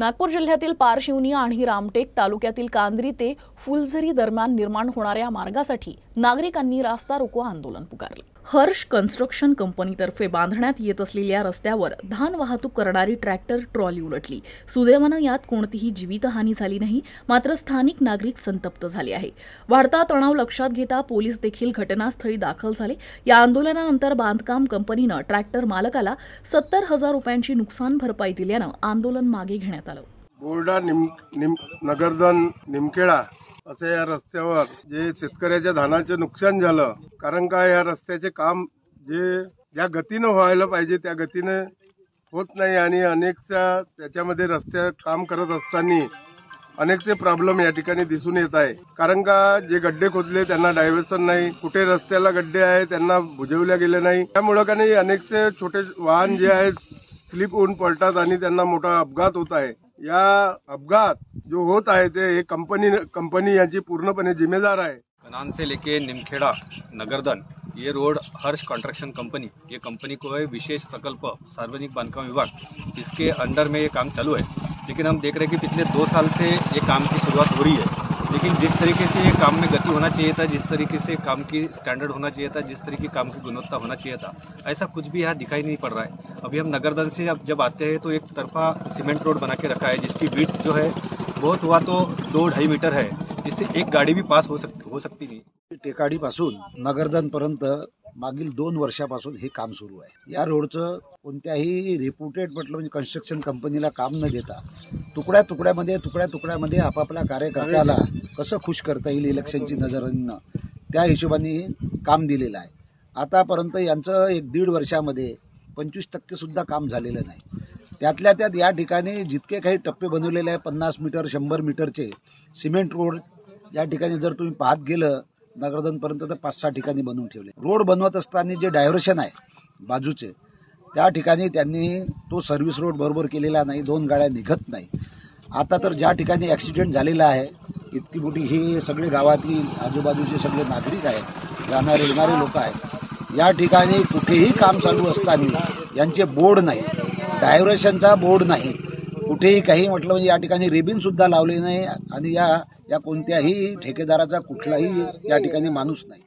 नागपूर जिल्ह्यातील पारशिवनी आणि रामटेक तालुक्यातील कांद्री ते फुलझरी दरम्यान निर्माण होणाऱ्या मार्गासाठी नागरिकांनी रास्ता रोको आंदोलन पुकारले. हर्ष कन्स्ट्रक्शन कंपनीतर्फे बांधण्यात येत असलेल्या रस्त्यावर धान वाहतूक करणारी ट्रॅक्टर ट्रॉली उलटली. सुदैवानं यात कोणतीही जीवितहानी झाली नाही मात्र स्थानिक नागरिक संतप्त झाले आहे. वाढता तणाव लक्षात घेता पोलीस देखील घटनास्थळी दाखल झाले. या आंदोलनानंतर बांधकाम कंपनीनं ट्रॅक्टर मालकाला सत्तर हजार रुपयांची नुकसान भरपाई दिल्यानं आंदोलन मागे घेण्यात आलं बोर्डा निम निम नगरधन निमखेडा असं या रस्त्यावर जे शेतकऱ्याच्या धानाचं नुकसान झालं कारण का या रस्त्याचे काम जे ज्या गतीनं व्हायला पाहिजे त्या गतीनं होत नाही आणि अनेकच्या त्याच्यामध्ये रस्त्या काम करत असताना अनेकचे प्रॉब्लेम या ठिकाणी दिसून येत आहे. कारण का जे गड्डे खोदले त्यांना डायव्हर्सन नाही कुठे रस्त्याला गड्डे आहे त्यांना बुजवल्या गेले नाही. त्यामुळं का नाही अनेकचे छोटे वाहन जे आहेत स्लिप होऊन पडतात आणि त्यांना मोठा अपघात होत आहे. या अपघात जो होत आहे ते हे कंपनी कंपनी याची पूर्णपणे जिम्मेदार आहे. कनान से लेके, निमखेड़ा, नगरदन, ये रोड, हर्ष कंस्ट्रक्शन कंपनी, ये कंपनी को है विशेष प्रकल्प, सार्वजनिक बांधकाम विभाग. इसके अंडर में ये काम चालू है. लेकिन हम देख रहे हैं कि पिछले दो साल से ये काम की शुरुआत हो रही है. लेकिन जिस तरीके से ये काम में गति होना चाहिए था, जिस तरीके से काम की स्टैंडर्ड होना चाहिए था, जिस तरीके काम की गुणवत्ता होना चाहिए था, ऐसा कुछ भी यहाँ दिखाई नहीं पड़ रहा है. अभी हम नगरदन से अब जब आते हैं तो एक तरफा सीमेंट रोड बना के रखा है जिसकी बीट जो है बहुत हुआ तो दो ढाई मीटर है। इससे एक गाड़ी भी पास हो सकती हो सकती नहीं। टेकाडीपासून नगरधनपर्यंत मागील दोन वर्षापासून हे काम सुरू आहे. या रोडचं कोणत्याही रिप्युटेड म्हटलं म्हणजे कन्स्ट्रक्शन कंपनीला काम न देता तुकड्या तुकड्यामध्ये तुकड्या तुकड्यामध्ये आपापल्या कार्यकर्त्याला कसं खुश करता येईल इलेक्शनची नजरांना त्या हिशोबाने काम दिलेलं आहे. आतापर्यंत यांचं एक दीड वर्षामध्ये पंचवीस टक्केसुद्धा काम झालेलं नाही. त्यातल्या त्यात या ठिकाणी जितके काही टप्पे बनवलेले आहे पन्नास मीटर शंभर मीटरचे सिमेंट रोड या ठिकाणी जर तुम्ही पाहत गेलं नगरधनपर्यंत तर पाच सहा ठिकाणी बनवून ठेवले. रोड बनवत असताना जे डायव्हर्शन आहे बाजूचे त्या ठिकाणी त्यांनी तो सर्व्हिस रोड बरोबर केलेला नाही दोन गाड्या निघत नाही. आता तर ज्या ठिकाणी ॲक्सिडेंट झालेला आहे इतकी मोठी हे सगळे गावातील आजूबाजूचे सगळे नागरिक आहेत जाणारे येणारे लोक आहेत या ठिकाणी कुठेही काम चालू असताना यांचे बोर्ड नाही डायव्हर्शनचा बोर्ड नाही. कुठेही काही म्हटलं म्हणजे या ठिकाणी रिबिन सुद्धा लावले नाही आणि या या कोणत्याही ठेकेदाराचा कुठलाही या ठिकाणी माणूस नाही.